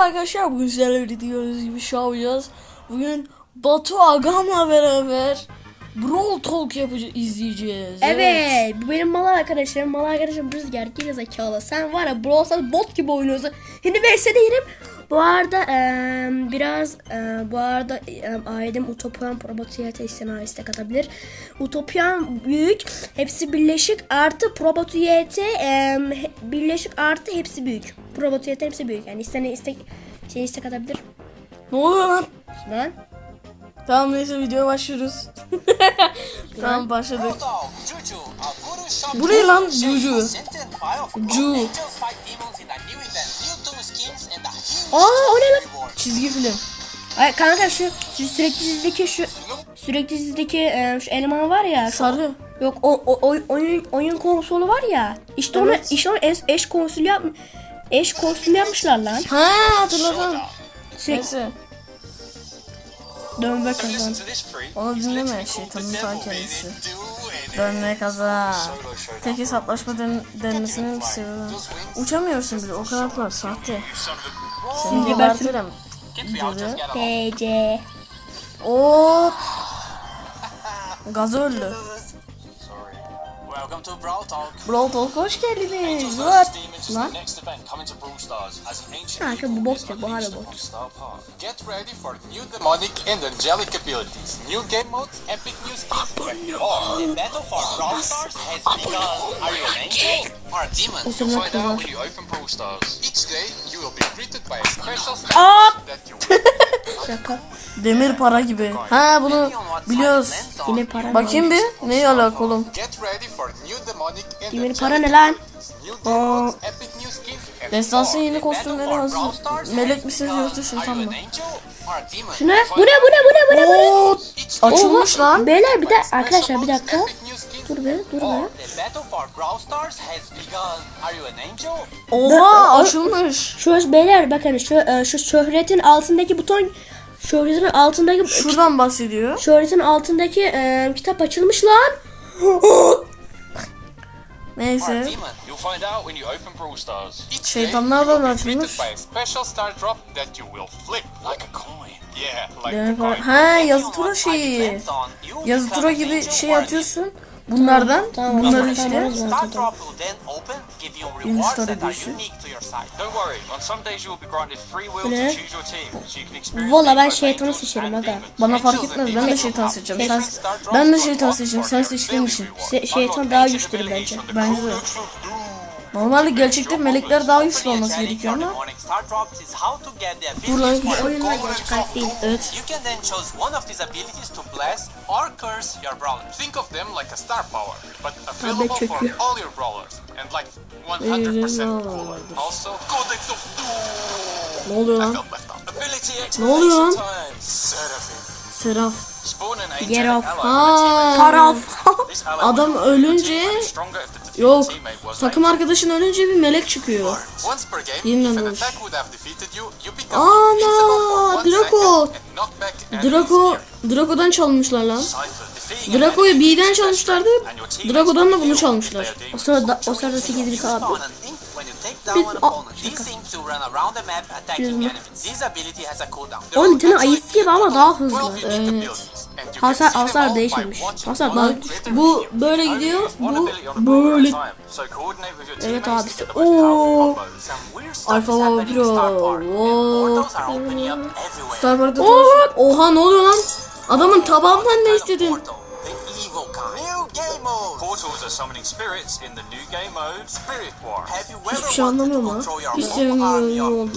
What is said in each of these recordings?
arkadaşlar bugün sizlerle gördüğünüz gibi şey yapacağız. Bugün Batu Agam'la beraber Brawl Talk yapacağız, izleyeceğiz. Evet, bu benim mal arkadaşlarım. Mal arkadaşım Rüzgar geri zekalı. Sen var ya Brawl Stars bot gibi oynuyorsun. Şimdi vs değilim. Bu arada eee, biraz eee, bu arada eee, ailem Utopian Probotiyete istemeye istek atabilir. Utopian büyük, hepsi birleşik artı Probotiyete eee, birleşik artı hepsi büyük. Probotiyete hepsi büyük. Yani istene istek şey istek atabilir. Ne oluyor lan? Lan. Tamam neyse videoya başlıyoruz. tamam başladık. Bu ne lan Juju? Ju. Aa o ne lan? Çizgi film. Ay kanka şu, şu sürekli dizideki şu sürekli dizideki e, şu eleman var ya. Sarı. yok o, o oy- oyun oyun konsolu var ya. İşte onu Evet. işte onu eş, eş konsol yap eş konsol yapmışlar lan. Ha hatırladım. Neyse. dönme kazan. Onu dinleme şeytanın ta kendisi. Dönme kaza. Tek hesaplaşma den denmesini seviyorum. Uçamıyorsun bile o kadar var sahte. Seni gebertirim. Dedi. TC. Oo. Gaz öldü. Welcome to Brawl Talk. Brawl Talk hoş geldiniz. What? Lan. Kanka bu bot ya, bu hala bot. Get ready for new demonic and angelic abilities, new game modes, epic new skins, more. The battle for Brawl Stars has begun. Are you an angel or a demon? Zaman find out when you open Brawl Stars. Each day you will be greeted by a special star that you will Şaka. Demir para gibi. Ha bunu biliyoruz. Yine para Bakayım bir. Neye alakalı? Get ready for Demir para ne lan? and Destansın yeni kostümleri hazır. Melek misiniz yoksa şeytan mı? Şu ne? Bu ne bu ne bu ne bu ne? Oo, açılmış lan. Beyler bir de arkadaşlar bir dakika. Dur be dur be. Oh? Oha açılmış. Şu beyler bakın şu e, şu şöhretin altındaki buton şöhretin altındaki Şuradan bahsediyor. şöhretin altındaki e, kitap açılmış lan. day, Şeytanlar da you will be açılmış. greeted by a special star drop that you will flip like a coin. Yeah, like Demir a para. coin. Ha yazı tura şeyi. Yazı tura gibi şey atıyorsun. Bunlardan. Tamam, Bunları tamam, işte. tamam. Star drop will then open, give you Yeni rewards star that are hediyesi. unique to your site. Don't worry, on some days you will be granted free will Ne? to choose your team, so you can experience Valla ben şeytanı seçerim aga. Bana fark etmez. Ben de şeytan seçeceğim. Sen, ben de şeytan seçeceğim. Sen seçtiğin için. Se- şeytan daha ancient güçlü abilities bence. Bence de. Normalde gerçekte melekler daha güçlü olması gerekiyor ama. abilities for Oyunlar gerçek hayat değil. Evet. You can then choose one of these abilities to bless or curse your brawlers. Think of them like a star power, but available for çöküyor. all your brawlers, and like 100% Eyvallah. cooler. Also, Codex of Doom. Ne oluyor lan? Ne oluyor lan? Seraphim. Seraf. Spawn an angelic Get off. ally with a teammate. Ha. Taraf. Adam ölünce- Yok. Takım arkadaşın ölünce bir melek çıkıyor. Yeniden become Ana, Draco. Draco, Draco'dan çalmışlar lan. Draco'yu B'den çalmışlardı. Draco'dan da bunu çalmışlar. O sırada o sırada 8 bit abi. Biz- attacking Biz-. Oğlum bir tane ayısı gibi ama daha hızlı. 12 unique Evet. Hasar hasar değişmemiş. Hasar daha Bu böyle gidiyor. Bu böyle. Evet abisi. to get the most powerful Oo. combos. Some weird stuff Alfa Baba Pro. Star. Starbucks'ta tanış- Oha ne oluyor lan? Adamın tabağından ne istedin? Mode. Portals are summoning spirits in the new game mode, Spirit War. Have you Hiçbir şey anlamıyorum control your Hiç sevmiyorum oldum.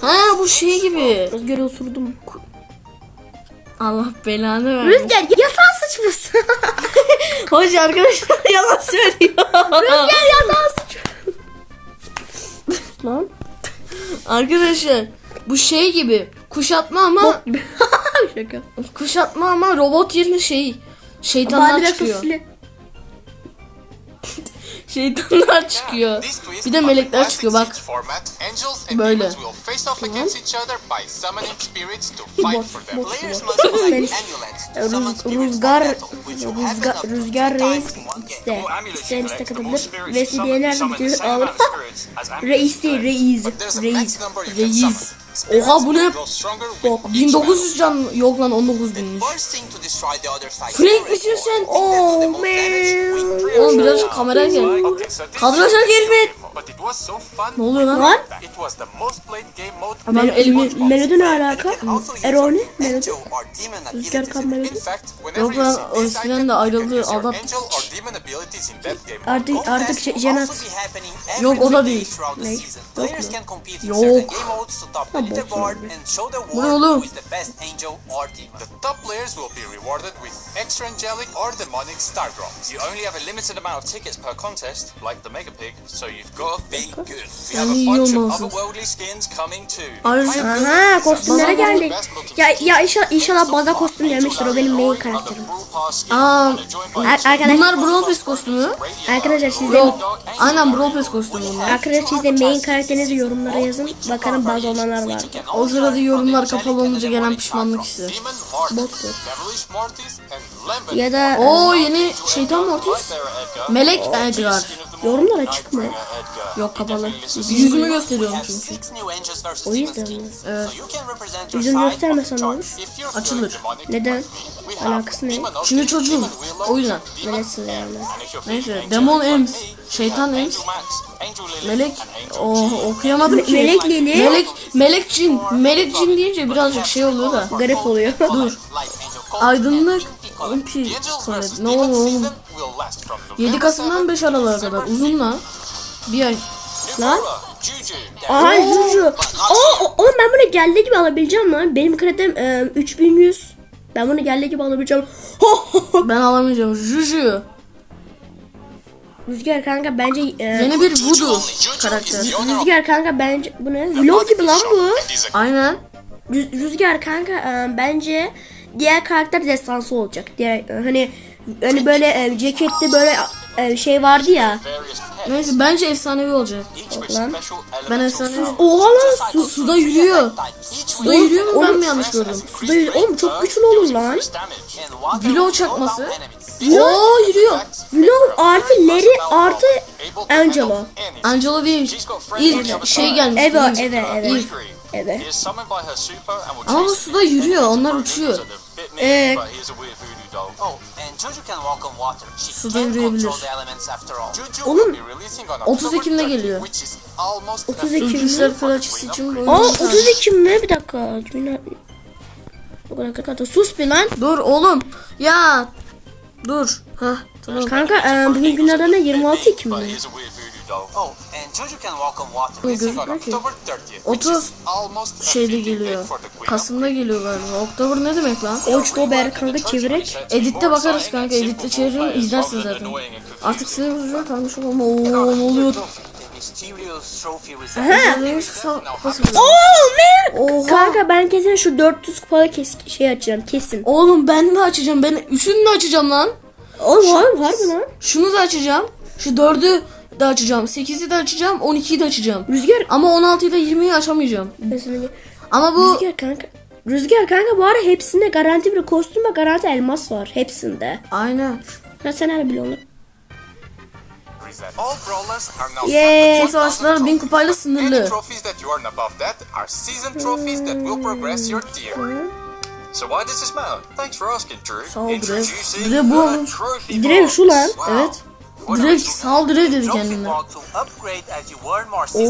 Ha bu şey gibi. Rüzgarı osurdum. Allah belanı versin. Rüzgar yatağa sıçmasın. Hoş arkadaşlar yalan söylüyor. Rüzgar yatağa sıç. Lan. Arkadaşlar bu şey gibi kuşatma ama Şaka. kuşatma ama robot yerine şey şeytanlar çıkıyor. sosili. Şeytanlar çıkıyor. Bir de melekler çıkıyor bak. Böyle. Rüzgar Rüzgar Rüzgar Reis X'te you liste katılır. spirits Ve you summon. CB'ler Summon the bitirir same alır. amount of spirits as amulets Reis değil. Reis. Reis. Reis. Oha bu ne? will grow stronger with Bok. each 1900 can yok lan 19 binmiş. Frank misin sen? Oh man. Oğlum or biraz more. kamera gel. Kadraja fun. Ne oluyor lan? Lan. Ben elimi... Melodi ne alaka? Eroni? your Melodi. Rüzgar kan melodi. Yok lan, eskiden de ayrıldı, game. Artık artık şey, happening Yok, o da değil. Ne? Yok Yok. Top the söyledi. and show the Bu ne world oğlum? who is the best angel or demon. The top players will be rewarded with extra angelic or demonic star drops. You only have a limited amount of tickets per contest, like the Mega Pig, so you've got to be good. We have a bunch of otherworldly skins coming too. Ayrıca Aha kostümlere geldik. Ya ya inşallah, inşallah bana kostüm gelmiştir o benim main karakterim. Aa, Ar- arkadaşlar bunlar Brawl Pass kostümü. arkadaşlar siz de. Aynen Brawl Pass kostümü bunlar. arkadaşlar siz de main karakterinizi yorumlara yazın. Bakalım bazı olanlar var. O sırada yorumlar kapalı olunca gelen pişmanlık hissi. Bot Ya da Oo yeni şeytan Mortis. Melek Edgar. yorumlar açık mı? Yok kapalı. Yüzümü gösteriyorum çünkü. O yüzden mi? Evet. Yüzünü göstermesen olur? Açılır. Neden? Alakası ne? Çünkü çocuğum. O yüzden. Böylesin yani. Neyse. Demon Ems. Şeytan Ems. Melek. and Angel O okuyamadım ki. Melek Lili. Melek, Melek Cin. Melek Cin deyince birazcık şey oluyor da. Garip oluyor. Dur. Aydınlık. angels versus Ne oluyor oğlum? season will last from 7 November Kasım'dan 7th 5 Aralık'a kadar. Uzun lan. Bir ay. Lan. Aha Juju. Aa o- oğlum ben bunu gelle gibi alabileceğim lan. Benim kreditim e, 3100. Ben bunu gelle gibi alabileceğim. Ben alamayacağım. Juju. Rüzgar kanka bence e, Yeni bir voodoo karakter. Rüzgar kanka bence bu ne? Vlog gibi lan bu. Aynen. Rüz- Rüzgar kanka e, bence diğer karakter destansı olacak. Diğer e, hani hani böyle e, ceketli böyle e, şey vardı ya. Neyse bence efsanevi olacak. Lan. special Ben efsanevi. Oha lan su, Suda yürüyor. Suda yürüyor mu ben mi yanlış gördüm? suda yürü- Oğlum çok güçlü olur lan. Vilo çakması. Oo yürüyor. Vlog artı Larry artı Angelo. Angelo değil. İlk şey gelmiş. Evet, evet, evet. İlk. Evet. Ama bu suda yürüyor. Onlar uçuyor. He's Oh, Suda yürüyebilir. Oğlum, will be releasing on 30 October Ekim'de 30, geliyor. Which is almost 30 a Ekim. Ülkücüler Kraliçesi için bu Aa oyunu 30 Ekim mi? Bir dakika. Sus bir lan. Dur oğlum. Ya. Dur. Hah tamam. Kanka e, bugün günlerden ne 26 Ekim On gözükmüyor ki. October 30th. 30 Almost a şeyde geliyor. Kasım'da geliyor galiba. Oktober ne demek lan? Oktober kanka çevirek. Editte bakarız kanka. Editte çeviririm izlersin zaten. Artık sinir bozucu kalmış olma. Oo ne oluyor? Oh man. Oha. Kanka ben kesin şu 400 kupalı kes şey açacağım kesin. Oğlum ben de açacağım. Ben üçünü de açacağım lan. Oğlum oğlum harbi lan. Şunu da açacağım. Şu dördü de açacağım. 8'i de açacağım. 12'yi de açacağım. Rüzgar. Ama 16'yı da 20'yi açamayacağım. Mesela- Ama bu Rüzgar kanka. Rüzgar kanka bu ara hepsinde garanti bir kostüm ve garanti elmas var. Hepsinde. aynen. Ya sen. All brawlers are now Yeah. Savaşlar 1000 kupayla sınırlı. So why does this matter? Thanks for asking, Drew. Sağ ol Drew. Introducing Drew bu. box. şu lan. Evet. Direkt sal direkt dedi kendine.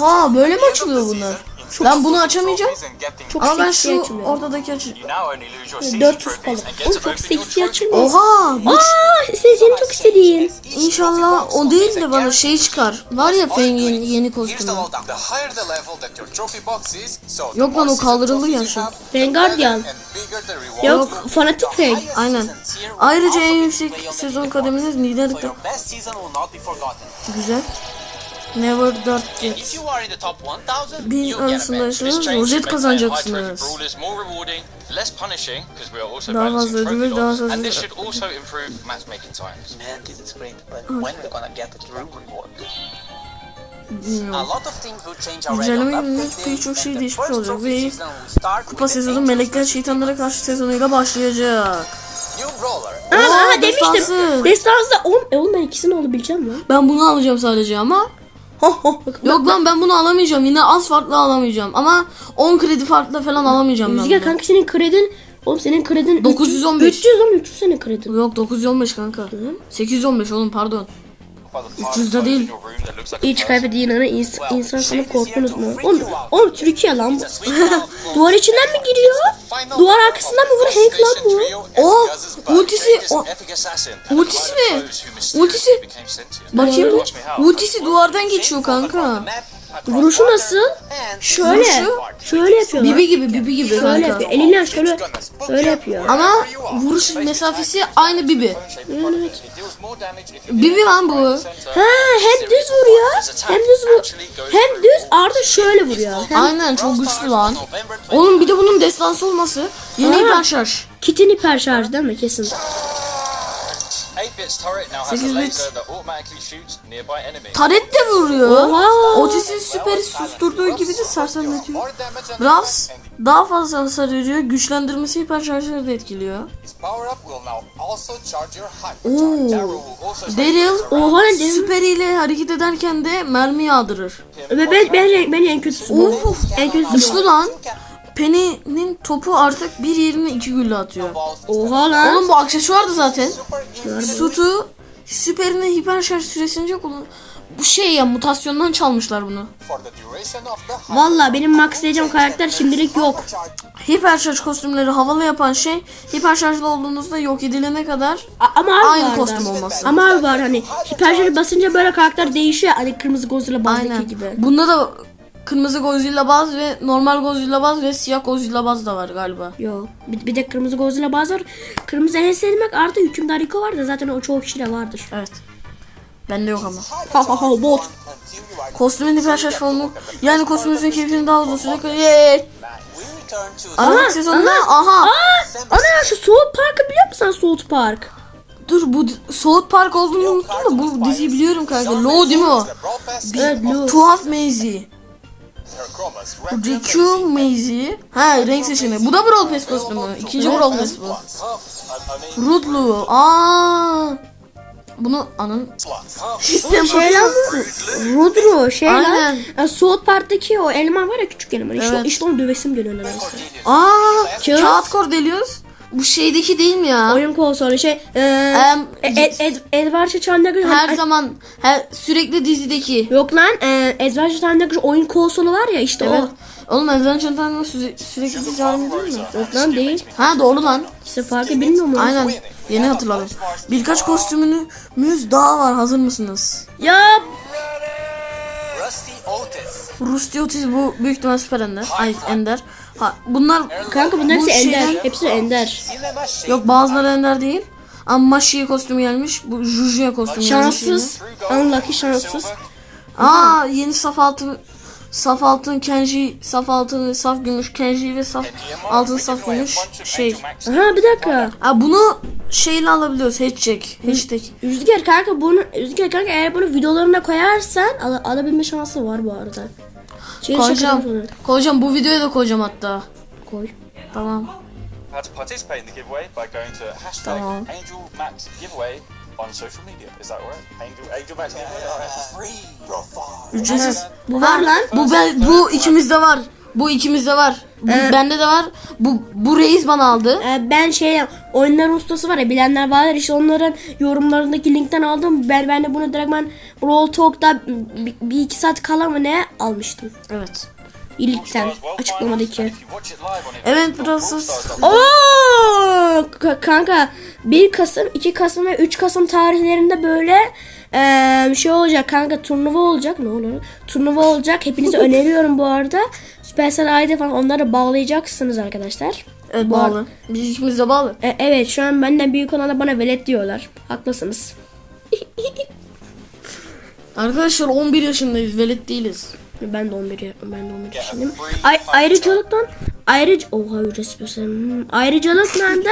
Oha böyle mi açılıyor bunlar? Season, Ben bunu açamayacağım. Çok Ama ben seksi şu açılıyor. ortadaki season 400 trophies falan. to çok seksi açılmıyor. Oha bu Aa senin çok istediğin. inşallah o değil de bana şey çıkar. Var ya Feng'in yeni kostümü. Yok lan, o kaldırıldı ya şu. Vanguardian. Yok fanatik highest Aynen. Ayrıca en yüksek sezon kademiniz liderlikte. Güzel. Never Dart If Get. you are in the top 1000, Bin you'll get a arasında badge. This yaşanan change rozet kazanacaksınız. high trophy brawlers more rewarding, less punishing, because we are also Daha fazla trophy ödül, daha fazla and this ödül. should also improve matchmaking times. Man, this is great, but when are we gonna get the true reward? A lot of things will change already Güncelleme on yönünde update pek çok şey değişmiş olacak ve Kupa sezonu Melekler Şeytanlara karşı sezonuyla başlayacak. Aa, demiştim. destansı. Destansı da 10. E oğlum ben ikisini alabileceğim mi? Ben bunu alacağım sadece ama Yok lan ben bunu alamayacağım. Yine az farklı alamayacağım. Ama 10 kredi farklı falan alamayacağım ben. Rüzgar bunu. kanka senin kredin Oğlum senin kredin 915. 300 oğlum 300 senin kredin. Yok 915 kanka. 815 oğlum pardon. 300'de değil. Hiç kaybediğin ana ins- insan sana korktunuz mu? Oğlum, oğlum Türkiye lan bu. Duvar içinden mi giriyor? Duvar arkasından mı vur Hank lan bu? Oo, ultisi o, ultisi mi? Ultisi bakayım mı? Ultisi duvardan geçiyor kanka. Vuruşu nasıl? Şöyle. Vuruşu? Şöyle yapıyorlar. Bibi gibi bibi gibi Şöyle kanka. yapıyor. Elinden şöyle şöyle yapıyor. Ama vuruş mesafesi aynı bibi. Bibi lan bu. Ha hem düz vuruyor. Hem düz vur. Hem düz artı şöyle vuruyor. Hem Aynen çok güçlü lan. Oğlum bir de bunun destansı olması. Yeni hiper şarj. kitin hiper şarj değil mi kesin? 8 a bit. laser that automatically shoots nearby enemies. Taret de vuruyor. Oha. Otis'in süperi susturduğu gibi de sersemletiyor. Braves daha fazla hasar veriyor. Güçlendirmesi hiper şarjları da etkiliyor. Oo. Daryl Oha süperiyle hareket ederken de mermi yağdırır. Ve ben, ben, ben en kötüsü bu. En kötüsü güçlü lan. Penny'nin topu artık bir yerine iki gülle atıyor. Oha lan. Oğlum bu aksesuardı zaten. Sutu süperini hiper şarj süresince kullan. Bu şey ya mutasyondan çalmışlar bunu. Valla benim maxlayacağım karakter şimdilik yok. Hiper şarj kostümleri havalı yapan şey hiper şarjlı olduğunuzda yok edilene kadar A- ama abi Aynı var kostüm da. olması. Ama abi var hani hiperşarjı basınca böyle karakter değişiyor. Hani kırmızı Godzilla bazdaki aynen. gibi. Bunda da kırmızı Godzilla baz ve normal Godzilla baz ve siyah Godzilla baz da var galiba. Yo. Bir, bir de kırmızı Godzilla baz var. Kırmızı en sevmek artı hükümdar Rico var da zaten o çoğu kişide vardır. Evet. Bende yok ama. Ha ha ha bot. Kostümün formu yani kostümünüzün keyfini daha uzun süre Yeee. Aralık sezonunda aha. Ana şu South Park'ı biliyor musun sen South Park? Dur bu South Park olduğunu unuttum da bu diziyi biliyorum kanka. Low değil mi o? Pass Evet Blue. Tuhaf Maisie. GQ Maisie. Ha renk seçimi. Bu da Brawl Pass kostümü. İkinci Brawl Pass bu. Rudlu. Aa. Bunu anın şey lan bu. Rudro şey Aynen. lan. Yani South Park'taki o eleman var ya küçük eleman. İşte, Evet. işte onu dövesim geliyor nedense. Aa, Kağıt. kağıt Cordelius. Bu şeydeki değil mi ya? Oyun konsolu şey. E, Em, Ed, Ed, Edward Çağındaki her zaman her sürekli dizideki. Yok lan e, Edward Çağındaki oyun konsolu var ya işte Evet. o. Oğlum Adventure Time'ın süre- sürekli dizi halinde değil mi? Yok lan değil. Ha doğru lan. İşte farkı bilmiyor musun? Aynen. Yeni hatırladım. Birkaç kostümünüz daha var. Hazır mısınız? Ya Rusty Otis. Rusty Otis bu büyük ihtimal Süper Ender. Ay Ender. Ha, bunlar kanka bunların Bu hepsi ender. şeyler- Hepsi ender. Yok bazıları Ender değil. Ama Mashi'ye kostümü gelmiş. Bu Juju'ya kostümü gelmiş. Şanssız. Unlucky şanssız. Aa yeni saf altın saf altın Kenji, saf altın, saf gümüş Kenji ve saf altın saf gümüş şey. Aha bir dakika. Aa bunu şeyle alabiliyoruz. Hashtag. Hashtag. Rüzgar kanka bunu Rüzgar kanka eğer bunu videolarına koyarsan al, alabilme şansı var bu arada. Şey Koyacağım. Koyacağım. Bu videoya da koyacağım hatta. Koy. Tamam. How to participate in the giveaway by going to hashtag Tamam. Angel Max giveaway on social media. Is that alright? Angel Angel Max giveaway. Ücretsiz. Bu var lan. Bu ben bu ikimizde var. Bu ikimizde var. Bu, Ee, bende de var. Bu bu reis bana aldı. Ee, ben şey oyunların ustası var ya bilenler vardır işte onların yorumlarındaki linkten aldım. Ben, ben de bunu direkt ben Brawl Talk'ta bir, bir iki saat kala mı ne almıştım. Evet. İlkten açıklamadaki. Evet burası. Oo Ka- kanka 1 Kasım, 2 Kasım ve 3 Kasım tarihlerinde böyle eee, şey olacak kanka turnuva olacak ne olur turnuva olacak hepinize öneriyorum bu arada Supercell ID falan onları bağlayacaksınız arkadaşlar. Evet Bu bağlı. Biz ikimiz de bağlı. E, evet şu an benden büyük olan da bana velet diyorlar. Haklısınız. Arkadaşlar 11 yaşındayız. Velet değiliz. Ben de 11 ya- ben de 11 yaşındayım. Ay, ayrıcalıktan ayrıca oha ücretsiz hmm, ayrıcalıktan da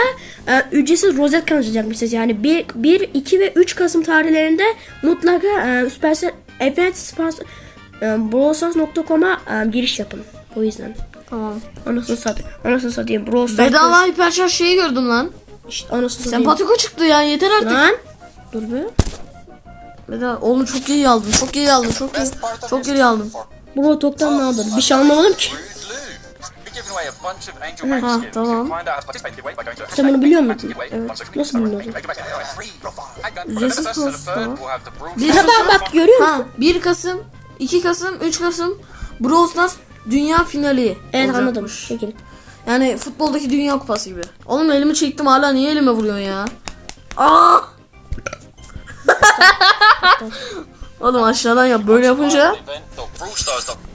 e, ücretsiz rozet kazanacakmışız. Yani 1 1 2 ve 3 Kasım tarihlerinde mutlaka e, Supercell event sponsor e, brawlstars.com'a e, giriş yapın. O yüzden. Tamam. Anasını satayım. Anasını satayım. Brawl Stars. Bedava hiperşarj şeyi gördüm lan. İşte anasını satayım. Sempatiko çıktı ya yeter artık. Lan. Dur be. Bedava. Oğlum çok iyi aldın. Çok iyi aldın. Çok iyi. Çok iyi aldın. For Bro toktan ne aldın? Bir şey anlamadım ki. Ha, tamam. Sen bunu biliyor musun? Evet. Nasıl bilmiyorsun? Ücretsiz posta. Bir bak bak görüyor musun? Ha 1 Kasım, 2 Kasım, 3 Kasım Brawl Stars Dünya Finali. Evet olacakmış. anladım. Şekil. Yani futboldaki Dünya Kupası gibi. Oğlum elimi çektim hala niye elime vuruyorsun ya? Aa! Oğlum aşağıdan yap böyle yapınca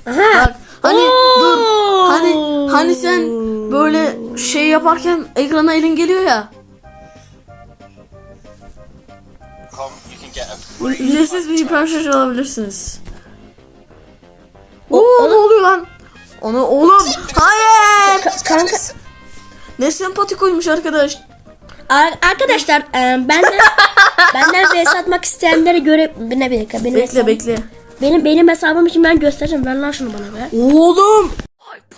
bak hani dur hani hani sen böyle şey yaparken ekrana elin geliyor ya ücretsiz bir hiperşarj alabilirsiniz. Oo ne oluyor lan? Onu oğlum hayır Ka- kanka ne sempatikoymuş arkadaş. Ar- arkadaşlar e, benden benden vs atmak isteyenlere göre ne bir dakika benim Bekle hesabım- bekle. benim benim hesabım için ben göstereceğim. Ver lan şunu bana be. Oğlum. Hyper.